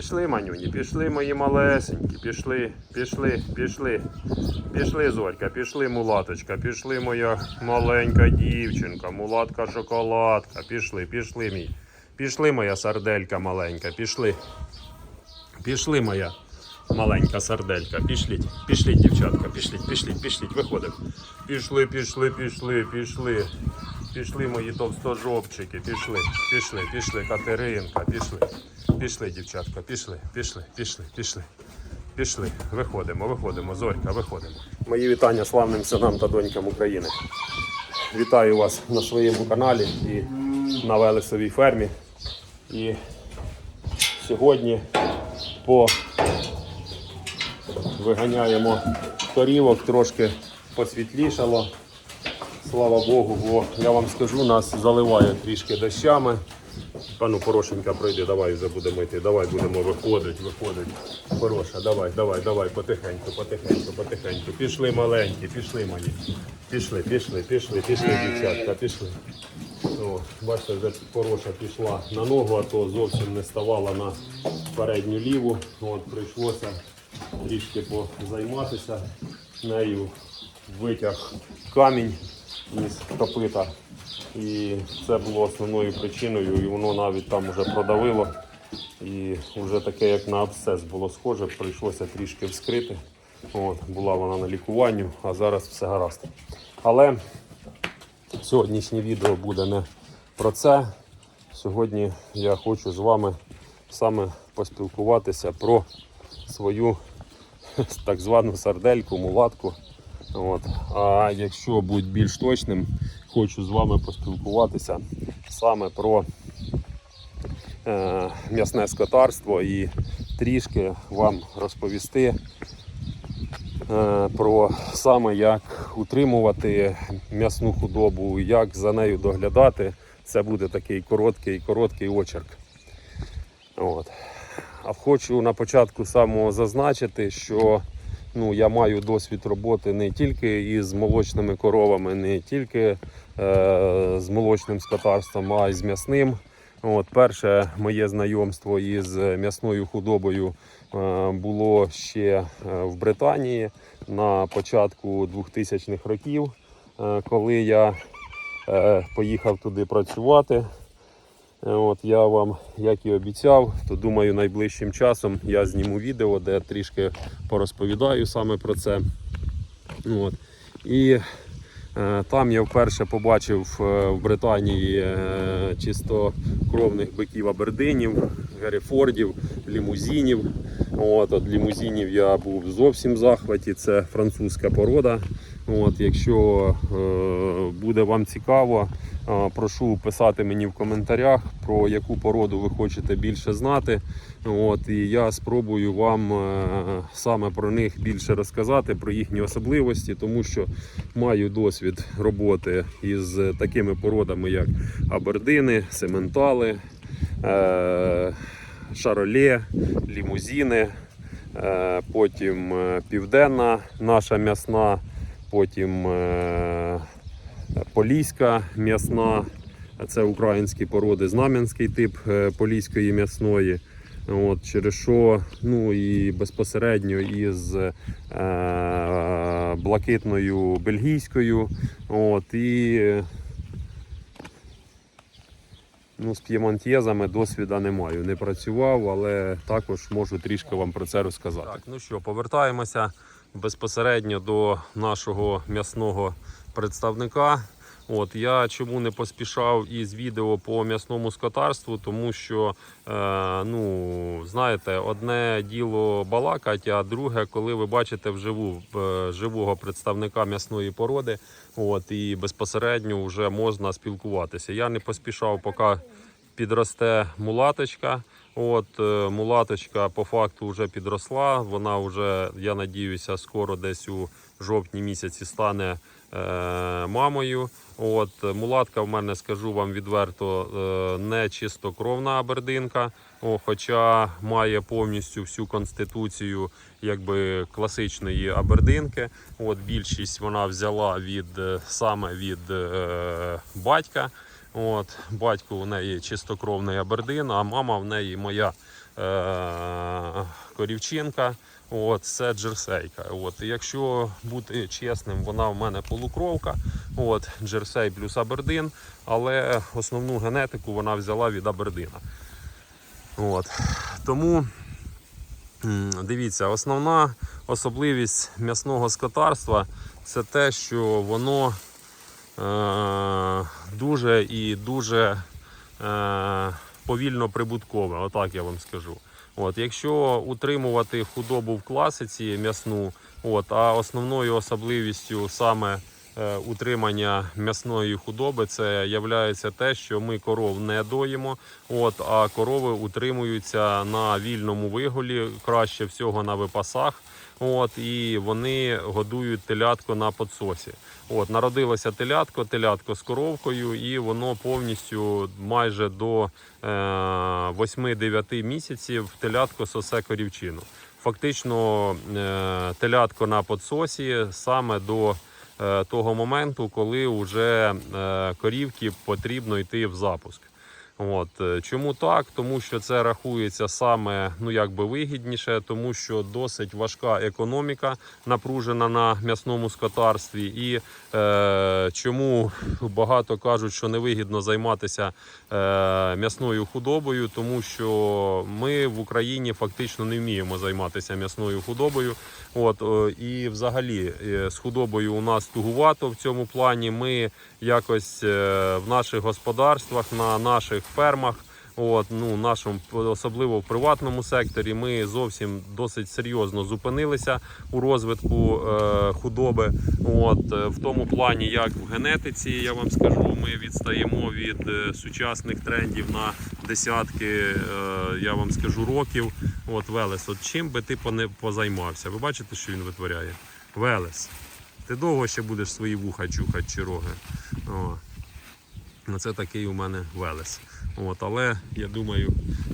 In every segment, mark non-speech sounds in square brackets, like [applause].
Пішли, манюні, пішли мої малесенькі, пішли, пішли, пішли, пішли, Зорька, пішли, мулаточка, пішли моя маленька дівчинка, мулатка шоколадка, пішли, пішли мій. Пішли, моя сарделька маленька, пішли. Пішли, моя маленька сарделька. Пішліть, пішліть, дівчатка, пішліть, пішліть, пішліть, виходимо. Пішли, пішли, пішли, пішли. Пішли мої товстожопчики, пішли, пішли, пішли, Катеринка, пішли. Пішли, дівчатка, пішли, пішли, пішли, пішли. Пішли, виходимо, виходимо, Зорька, виходимо. Мої вітання славним синам та донькам України. Вітаю вас на своєму каналі і на Велесовій фермі. І сьогодні по виганяємо корівок, трошки посвітлішало. Слава Богу, бо я вам скажу, нас заливає трішки дощами. Пану Порошенька пройди, давай вже будемо йти, давай будемо виходити, виходити. Хороша, давай, давай, давай, потихеньку, потихеньку, потихеньку. Пішли маленькі, пішли мої. Пішли, пішли, пішли, пішли, дівчатка, пішли. О, бачите, вже Пороша пішла на ногу, а то зовсім не ставала на передню ліву. От прийшлося трішки позайматися нею. Витяг камінь із копита. І це було основною причиною, і воно навіть там вже продавило. І вже таке, як на абсцес було схоже, прийшлося трішки вскрити. От, була вона на лікуванні, а зараз все гаразд. Але сьогоднішнє відео буде не про це. Сьогодні я хочу з вами саме поспілкуватися про свою [laughs] так звану сардельку, мулатку. От. А якщо бути більш точним, хочу з вами поспілкуватися саме про е, м'ясне скотарство і трішки вам розповісти е, про саме як утримувати м'ясну худобу, як за нею доглядати. Це буде такий короткий, короткий очерк. От. А хочу на початку самого зазначити, що ну, я маю досвід роботи не тільки із молочними коровами, не тільки е, з молочним скотарством, а й з м'ясним. От, перше моє знайомство із м'ясною худобою е, було ще е, в Британії на початку 2000-х років, е, коли я поїхав туди працювати. От я вам, як і обіцяв, то думаю, найближчим часом я зніму відео, де трішки порозповідаю саме про це. От. І е, там я вперше побачив е, в Британії е, чистокровних биків абердинів, герефордів, лімузинів. От, от лімузинів я був зовсім в захваті, це французька порода. От, якщо е, буде вам цікаво, прошу писати мені в коментарях, про яку породу ви хочете більше знати. От, і я спробую вам е, саме про них більше розказати, про їхні особливості, тому що маю досвід роботи із такими породами, як абердини, сементали, е, шароле, лімузини. Е, Потім е, південна наша м'ясна, потім е, поліська м'ясна, це українські породи, знам'янський тип е, поліської м'ясної. От, через що ну і безпосередньо із е, блакитною бельгійською. От, і Ну, з п'ємонтєзами досвіда не маю. Не працював, але також можу трішки вам про це розказати. Так, ну що, повертаємося безпосередньо до нашого м'ясного представника. От я чому не поспішав із відео по м'ясному скотарству, тому що е, ну знаєте, одне діло балакать, а друге, коли ви бачите вживу е, живого представника м'ясної породи, от і безпосередньо вже можна спілкуватися. Я не поспішав, поки підросте мулаточка. От е, мулаточка по факту вже підросла. Вона вже, я надіюся, скоро десь у жовтні місяці стане мамою. От мулатка в мене скажу вам відверто е, не чистокровна абердинка, о, хоча має повністю всю конституцію якби класичної абердинки. От більшість вона взяла від е, саме від е, батька. От, батько у неї чистокровний абердин, а мама в неї моя е- корівчинка. От, це джерсейка. От, якщо бути чесним, вона в мене полукровка. От, джерсей плюс абердин, але основну генетику вона взяла від абердина. От. Тому дивіться, основна особливість м'ясного скотарства це те, що воно е, дуже і дуже е, повільно прибуткове, отак я вам скажу. От, якщо утримувати худобу в класиці м'ясну, от, а основною особливістю саме е, утримання м'ясної худоби це є те, що ми коров не доїмо, от, а корови утримуються на вільному виголі, краще всього на випасах. От, і вони годують телятко на подсосі. От, народилося телятко, телятко з коровкою, і воно повністю майже до е, 8-9 місяців телятко сосе корівчину. Фактично е, телятко на подсосі саме до е, того моменту, коли вже е, корівки потрібно йти в запуск. От е, чому так? Тому що це рахується саме ну якби вигідніше, тому що досить важка економіка напружена на м'ясному скотарстві. І е, чому багато кажуть, що невигідно займатися е, м'ясною худобою, тому що ми в Україні фактично не вміємо займатися м'ясною худобою. От е, і взагалі е, з худобою у нас тугувато в цьому плані. Ми якось е, в наших господарствах, на наших фермах. От, ну, нашому, особливо в приватному секторі, ми зовсім досить серйозно зупинилися у розвитку е, худоби. От, е, в тому плані, як в генетиці, я вам скажу, ми відстаємо від е, сучасних трендів на десятки, е, я вам скажу, років. От Велес, от чим би ти поне- позаймався? Ви бачите, що він витворяє? Велес. Ти довго ще будеш свої вуха чухати чи роги. Ну, Це такий у мене велес. От, але я думаю,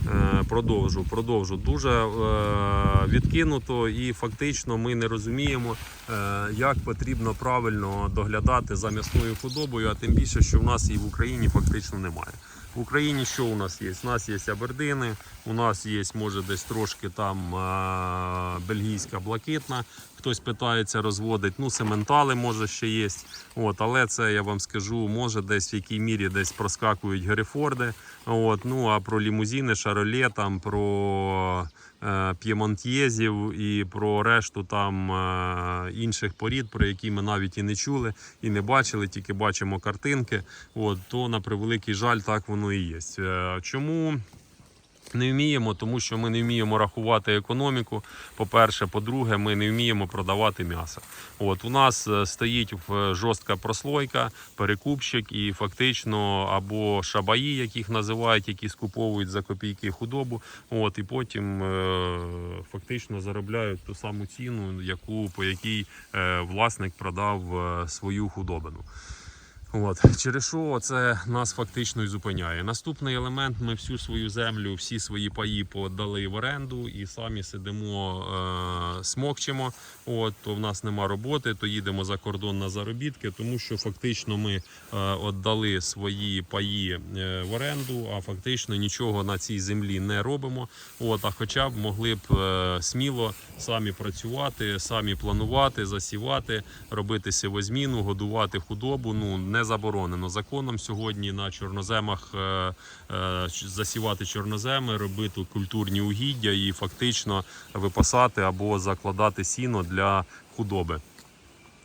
е, продовжу. Продовжу. Дуже е, відкинуто і фактично ми не розуміємо, е, як потрібно правильно доглядати за м'ясною худобою, а тим більше, що в нас її в Україні фактично немає. В Україні що у нас є? У нас є абердини, у нас є, може, десь трошки там бельгійська блакитна. Хтось питається розводить, ну, сементали може ще є. От, але це я вам скажу, може десь в якій мірі десь проскакують герефорди. От, ну а про лімузини, шароле, там, про е, п'ємонтьєзів і про решту там е, інших порід, про які ми навіть і не чули, і не бачили, тільки бачимо картинки. От, то на превеликий жаль, так воно і є. Е, чому? Не вміємо, тому що ми не вміємо рахувати економіку. По-перше, по-друге, ми не вміємо продавати м'ясо. От у нас е, стоїть в- жорстка прослойка, перекупщик і фактично або шабаї, яких називають, які скуповують за копійки худобу. От і потім е, фактично заробляють ту саму ціну, яку по якій е, власник продав е, свою худобину. От через що це нас фактично і зупиняє. Наступний елемент: ми всю свою землю, всі свої паї подали в оренду і самі сидимо, е, смокчемо. От то в нас нема роботи, то їдемо за кордон на заробітки, тому що фактично ми е, віддали свої паї е, в оренду, а фактично нічого на цій землі не робимо. От, а хоча б могли б е, сміло самі працювати, самі планувати, засівати, робити сівозміну, годувати худобу. Ну не заборонено законом сьогодні на чорноземах е, е, засівати чорноземи, робити культурні угіддя і фактично випасати або закладати сіно для худоби.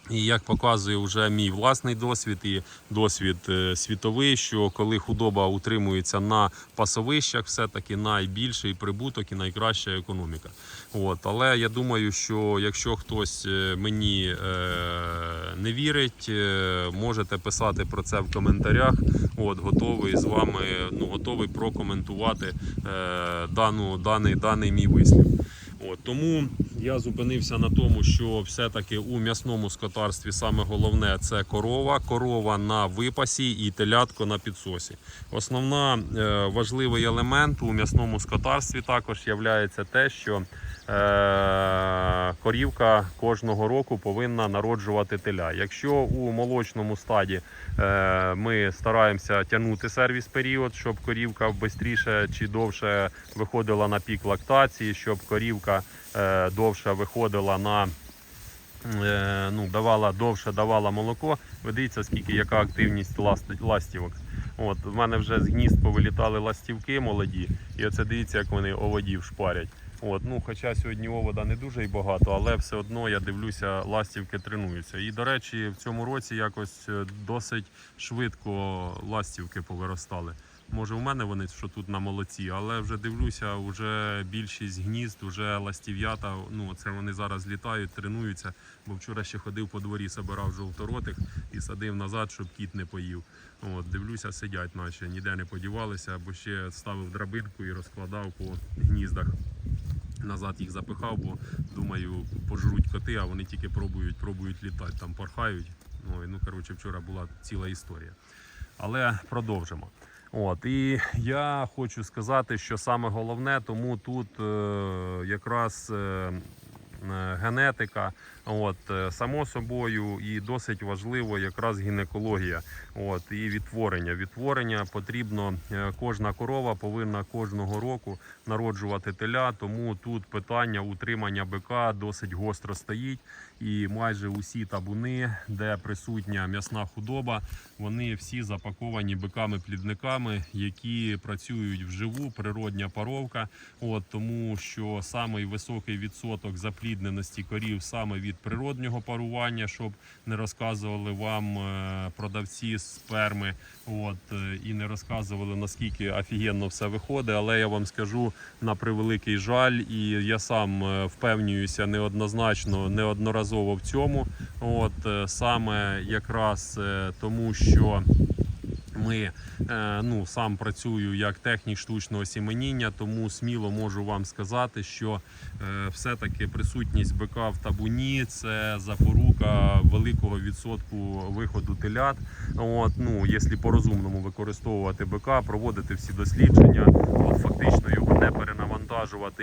І як показує вже мій власний досвід і досвід е, світовий, що коли худоба утримується на пасовищах, все-таки найбільший прибуток і найкраща економіка. От. Але я думаю, що якщо хтось е, мені е, не вірить, можете писати про це в коментарях. От, готовий з вами, ну, готовий прокоментувати дану, даний, даний мій вислів. От, тому Я зупинився на тому, що все-таки у м'ясному скотарстві саме головне це корова, корова на випасі і телятко на підсосі. Основна е, важливий елемент у м'ясному скотарстві також є те, що е, корівка кожного року повинна народжувати теля. Якщо у молочному стаді е, ми стараємося тягнути сервіс період, щоб корівка швидше чи довше виходила на пік лактації, щоб корівка довше виходила на е, ну, давала довше давала молоко. Ви дивіться, скільки яка активність ласт- ластівок. От, в мене вже з гнізд повилітали ластівки молоді, і оце дивіться, як вони оводів шпарять. От, ну, хоча сьогодні овода не дуже й багато, але все одно я дивлюся, ластівки тренуються. І, до речі, в цьому році якось е, досить швидко ластівки повиростали. Може, у мене вони що тут на молоці, але вже дивлюся, вже більшість гнізд, вже ластів'ята. Ну це вони зараз літають, тренуються. Бо вчора ще ходив по дворі, собирав жовторотих і садив назад, щоб кіт не поїв. От, дивлюся, сидять, наче ніде не подівалися, бо ще ставив драбинку і розкладав по гніздах. Назад їх запихав, бо думаю, пожруть коти, а вони тільки пробують, пробують літати, там порхають. Ну, і, ну коротше, вчора була ціла історія. Але продовжимо. От, і я хочу сказати, що саме головне, тому тут е, якраз е, е, генетика, от, е, само собою, і досить важливо якраз гінекологія. От, і відтворення. Відтворення потрібно, е, кожна корова повинна кожного року народжувати теля, тому тут питання утримання бика досить гостро стоїть. І майже усі табуни, де присутня м'ясна худоба, вони всі запаковані биками-плідниками, які працюють вживу, природня паровка. От тому, що самий високий відсоток заплідненості корів саме від природнього парування, щоб не розказували вам е, продавці сперми, от е, і не розказували наскільки офігенно все виходить. Але я вам скажу на превеликий жаль, і я сам е, впевнююся неоднозначно, неодноразово в цьому. От саме якраз тому, що ми е, ну сам працюю як технік штучного сіменіння, тому сміло можу вам сказати, що е, все-таки присутність бика в табуні це запорука великого відсотку виходу телят. От, ну, якщо по-розумному використовувати бика, проводити всі дослідження, от фактично його не перенавантажувати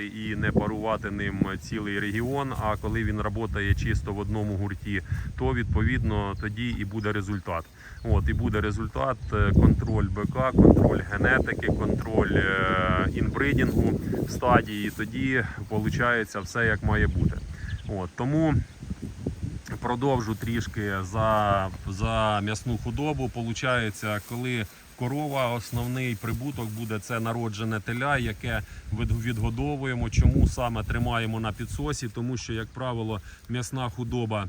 і не парувати ним цілий регіон. А коли він працює чисто в одному гурті, то відповідно тоді і буде результат. От і буде результат е, контроль БК, контроль генетики, контроль е, інбридінгу в стадії. Тоді виходить все як має бути. От тому продовжу трішки за, за м'ясну худобу. Получається, коли корова, основний прибуток буде це народжене теля, яке відгодовуємо. Чому саме тримаємо на підсосі? Тому що, як правило, м'ясна худоба.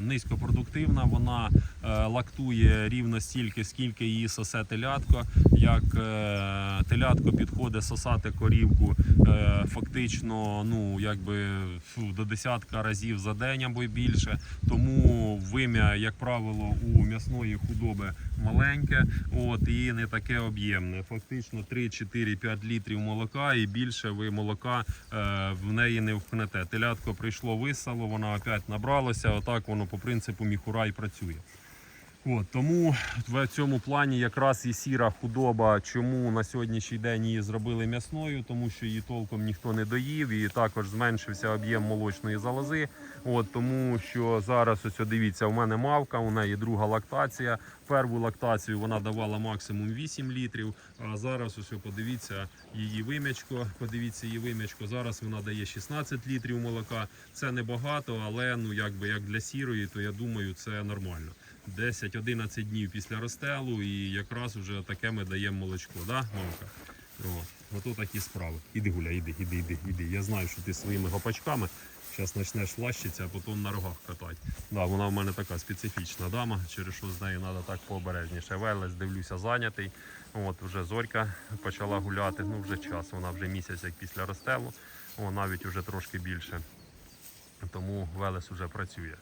Низькопродуктивна, вона е, лактує рівно стільки, скільки її сосе телятко. Як е, телятко підходить сосати корівку е, фактично ну, якби, до десятка разів за день або й більше. Тому вим'я, як правило, у м'ясної худоби маленьке от, і не таке об'ємне. Фактично 3-4-5 літрів молока і більше ви молока в неї не впнете. Телятко прийшло висало, вона опять набралася. Отак воно по принципу міхура і працює. От, тому в цьому плані якраз і сіра худоба, чому на сьогоднішній день її зробили м'ясною, тому що її толком ніхто не доїв, і також зменшився об'єм молочної залози. От тому що зараз ось дивіться, у мене мавка, у неї друга лактація. Перву лактацію вона давала максимум 8 літрів. А зараз ось подивіться її вим'ячко. Подивіться її вим'ячко. Зараз вона дає 16 літрів молока. Це небагато, але ну якби як для сірої, то я думаю, це нормально. 10-11 днів після розстелу, і якраз вже таке ми даємо молочко, да, мамка? От, ото такі справи. Іди гуляй, іди, іди, іди, іди. Я знаю, що ти своїми гопачками зараз почнеш лащитися, а потім на рогах катати. Да, вона в мене така специфічна дама, через що з нею треба так пообережніше. Велес, дивлюся, зайнятий. От вже зорька почала гуляти. Ну вже час, вона вже місяць як після розстелу, о, навіть вже трошки більше. Тому Велес вже працює.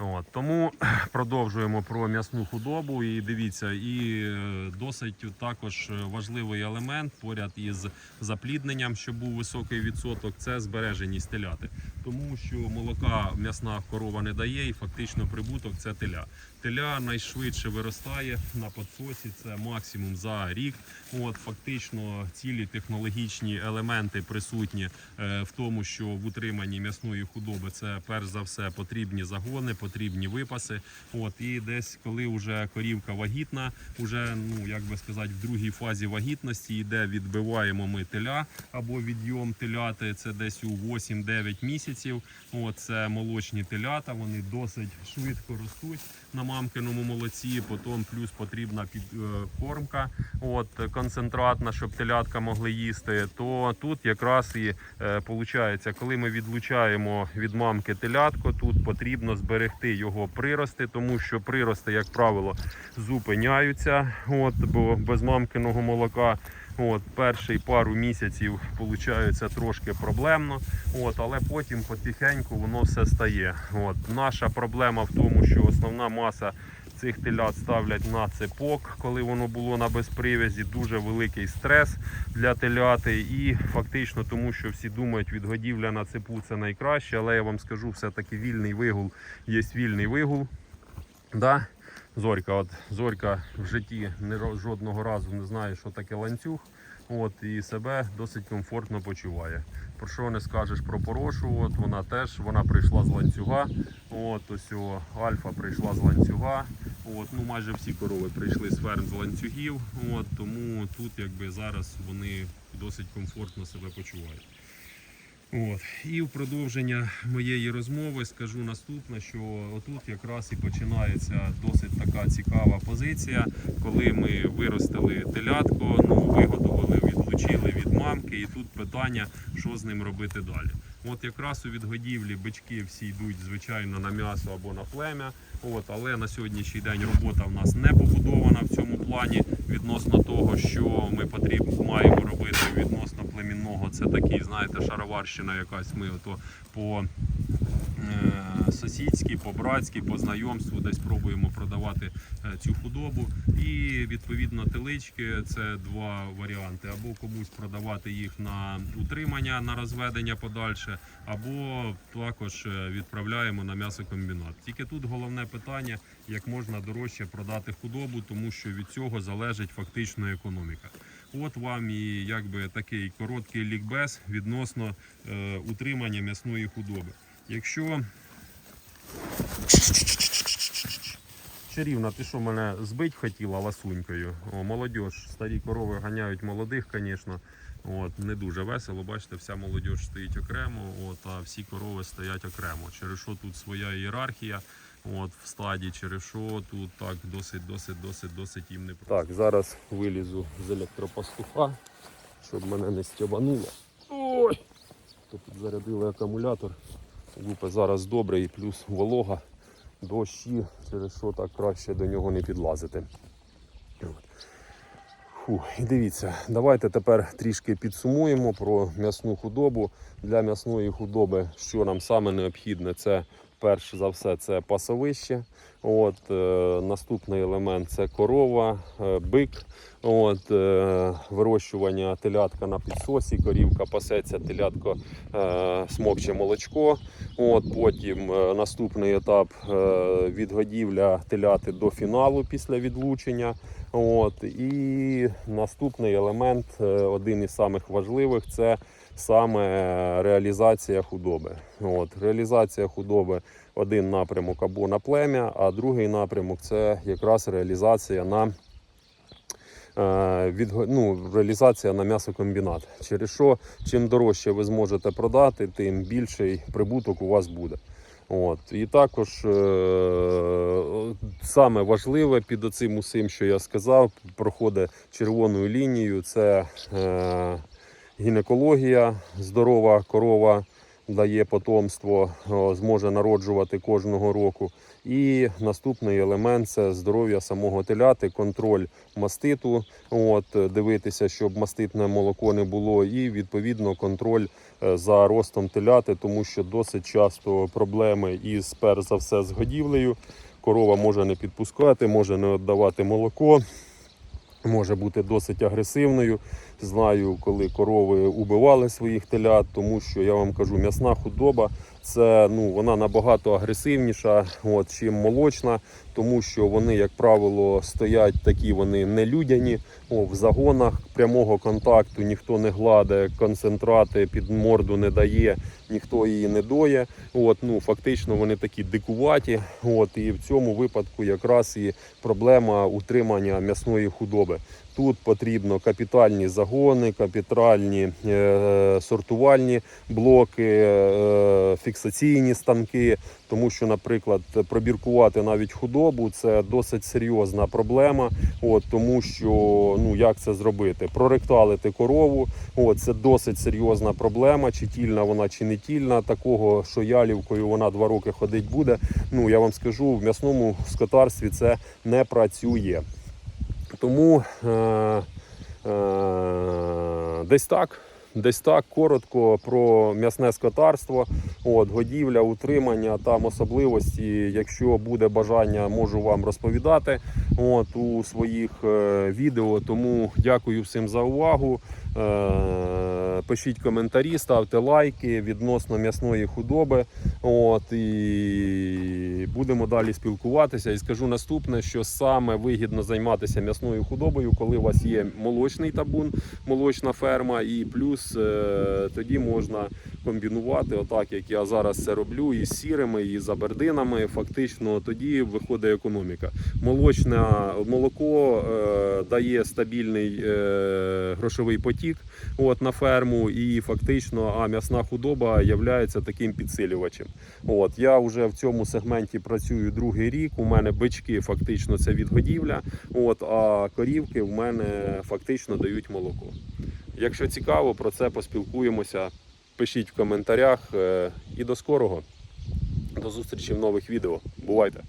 От, тому [clears throat] продовжуємо про м'ясну худобу. І дивіться, і е, досить також важливий елемент поряд із заплідненням, що був високий відсоток, це збереженість теляти. Тому що молока м'ясна корова не дає, і фактично прибуток це теля. Теля найшвидше виростає на подсосі, це максимум за рік. От фактично цілі технологічні елементи присутні е, в тому, що в утриманні м'ясної худоби це перш за все потрібні загони, потрібні випаси. От і десь, коли вже корівка вагітна, уже ну як би сказати, в другій фазі вагітності йде, відбиваємо ми теля або відйом теляти. Це десь у 8-9 місяців. От це молочні телята. Вони досить швидко ростуть мамкиному молоці. Потім плюс потрібна під е, от концентратна, щоб телятка могли їсти. То тут якраз і е, получається, коли ми відлучаємо від мамки телятко, тут потрібно зберегти його прирости, тому що прирости, як правило, зупиняються. От бо без мамкиного молока. От, перший пару місяців виходить трошки проблемно, от, але потім потихеньку воно все стає. От, наша проблема в тому, що основна маса цих телят ставлять на цепок, коли воно було на безпривязі. Дуже великий стрес для теляти. І фактично, тому що всі думають, відгодівля на цепу це найкраще, але я вам скажу, все-таки вільний вигул є вільний вигул. Да? Зорька, от Зорька в житті не жодного разу не знає, що таке ланцюг. От, і себе досить комфортно почуває. Про що не скажеш про порошу? От вона теж вона прийшла з ланцюга. От ось о, Альфа прийшла з ланцюга. От, ну майже всі корови прийшли з ферм з ланцюгів. От, тому тут якби зараз вони досить комфортно себе почувають. От. І в продовження моєї розмови скажу наступне, що отут якраз і починається досить така цікава позиція, коли ми виростили телятко, ну вигодували, відлучили від мамки, і тут питання, що з ним робити далі. От якраз у відгодівлі бички всі йдуть звичайно на м'ясо або на плем'я. От, але на сьогоднішній день робота в нас не побудована в цьому плані відносно того, що ми потрібно маємо робити відносно племінного. Це такий, знаєте, шароварщина якась. Ми ото по е, сусідськи, по братськи, по знайомству десь пробуємо продавати е, цю худобу. І відповідно телички це два варіанти: або комусь продавати їх на утримання, на розведення подальше, або також е, відправляємо на м'ясокомбінат. Тільки тут головне питання, як можна дорожче продати худобу, тому що від цього залежить фактично економіка. От вам і якби такий короткий лікбез відносно е, утримання м'ясної худоби. Якщо Чарівна, ти що мене збить хотіла ласунькою? О, молодь, старі корови ганяють молодих, звісно. От, не дуже весело, бачите, вся молодь стоїть окремо, от, а всі корови стоять окремо. Через що тут своя ієрархія от, в стаді, через що тут так досить, досить, досить, досить їм не Так, зараз вилізу з електропастуха, щоб мене не стьобануло. Ой! Тут зарядили акумулятор. Лупи зараз добре і плюс волога, дощі, через що так краще до нього не підлазити. Фу, і дивіться, давайте тепер трішки підсумуємо про м'ясну худобу. Для м'ясної худоби, що нам саме необхідне, це перш за все це пасовище. От, е, наступний елемент це корова, е, бик. От, е, вирощування телятка на підсосі, корівка пасеться, телятко е, смокче молочко. От, потім е, наступний етап е, відгодівля теляти до фіналу після відлучення. От, і наступний елемент, е, один із самих важливих, це саме реалізація худоби. От, реалізація худоби один напрямок або на плем'я, а другий напрямок це якраз реалізація на е, від, ну, реалізація на м'ясокомбінат. Через що чим дорожче ви зможете продати, тим більший прибуток у вас буде. От. І також е, саме важливе під оцим усім, що я сказав, проходить червоною лінією. Це е, гінекологія, здорова корова дає потомство, зможе народжувати кожного року. І наступний елемент це здоров'я самого теляти, контроль маститу, от, дивитися, щоб маститне молоко не було, і відповідно контроль е, за ростом теляти, тому що досить часто проблеми із перш за все з годівлею. Корова може не підпускати, може не віддавати молоко, може бути досить агресивною. Знаю, коли корови убивали своїх телят, тому що я вам кажу, м'ясна худоба це ну вона набагато агресивніша, от чим молочна, тому що вони, як правило, стоять такі, вони нелюдяні. О, в загонах прямого контакту ніхто не гладе, концентрати під морду не дає, ніхто її не доє. От, ну фактично вони такі дикуваті. От і в цьому випадку якраз і проблема утримання м'ясної худоби. Тут потрібно капітальні загони, капітальні е, сортувальні блоки, е, фіксаційні станки. Тому що, наприклад, пробіркувати навіть худобу це досить серйозна проблема. От тому що ну як це зробити? Проректалити корову, от це досить серйозна проблема. Чи тільна вона, чи не тільна. Такого, що ялівкою вона два роки ходить буде. Ну я вам скажу, в м'ясному скотарстві це не працює. Тому е, е, десь так. Десь так коротко про м'ясне скотарство, от, годівля, утримання, там особливості. Якщо буде бажання, можу вам розповідати от, у своїх е, відео. Тому дякую всім за увагу. Е, пишіть коментарі, ставте лайки відносно м'ясної худоби. От, і будемо далі спілкуватися. І скажу наступне, що саме вигідно займатися м'ясною худобою, коли у вас є молочний табун, молочна ферма, і плюс е, тоді можна комбінувати, отак як я зараз це роблю, і з сірими, і з абердинами. Фактично тоді виходить економіка. Молочне молоко е, дає стабільний е, грошовий потік от, на ферму, і фактично а м'ясна худоба є таким підсилювачем. От, я вже в цьому сегменті працюю другий рік. У мене бички фактично це відгодівля, от, а корівки в мене фактично дають молоко. Якщо цікаво, про це поспілкуємося. Пишіть в коментарях е, і до скорого. До зустрічі в нових відео. Бувайте!